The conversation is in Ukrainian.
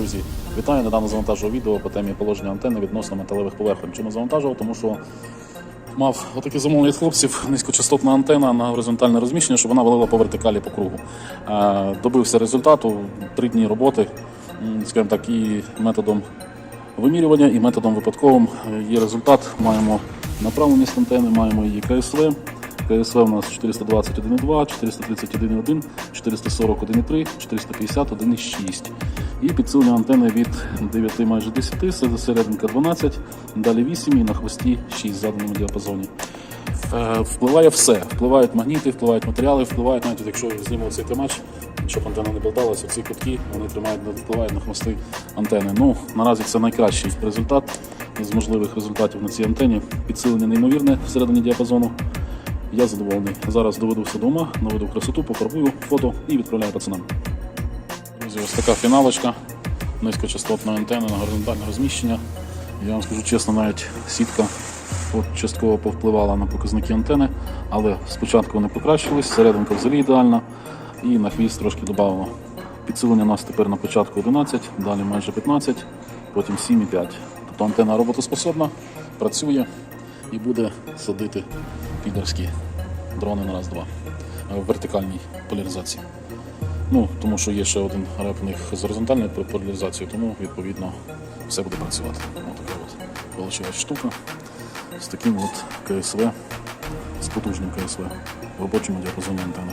Друзі, вітаю! Недавно завантажував відео по темі положення антенни відносно металевих поверхонь. Чому завантажував? Тому що мав отаке замовлення від хлопців, низькочастотна антенна на горизонтальне розміщення, щоб вона валила по вертикалі по кругу. Добився результату, три дні роботи, скажімо так, і методом вимірювання, і методом випадковим є результат. Маємо направленість антени, маємо її КСВ. КСВ у нас 421,2, 431,1, 441,3, 451,6. І підсилення антени від 9 майже 10, серединка 12, далі 8 і на хвості 6 в заданому діапазоні. Е, Впливає все. Впливають магніти, впливають матеріали, впливають навіть, якщо знімемо цей тримач, щоб антенна не болталася, ці кутки вони тримають, впливають на хвости антени. Ну, наразі це найкращий результат з можливих результатів на цій антені. Підсилення неймовірне всередині діапазону. Я задоволений. Зараз доведу все дома, наведу красоту, пофарбую фото і відправляю пацанам. Ось така фіналочка низькочастотної антени на горизонтальне розміщення. Я вам скажу чесно, навіть сітка частково повпливала на показники антени, але спочатку вони покращились, серединка взагалі ідеальна, і на хвіст трошки додавало. Підсилення у нас тепер на початку 11, далі майже 15, потім 7,5. Тобто антенна роботоспособна, працює і буде садити підерські дрони на раз-два е, в вертикальній поляризації. Ну, тому що є ще один реп у них з горизонтальною поляризацією, тому відповідно все буде працювати. Ось така от вийшла штука з таким от КСВ, з потужним КСВ в робочому діапазоні антени.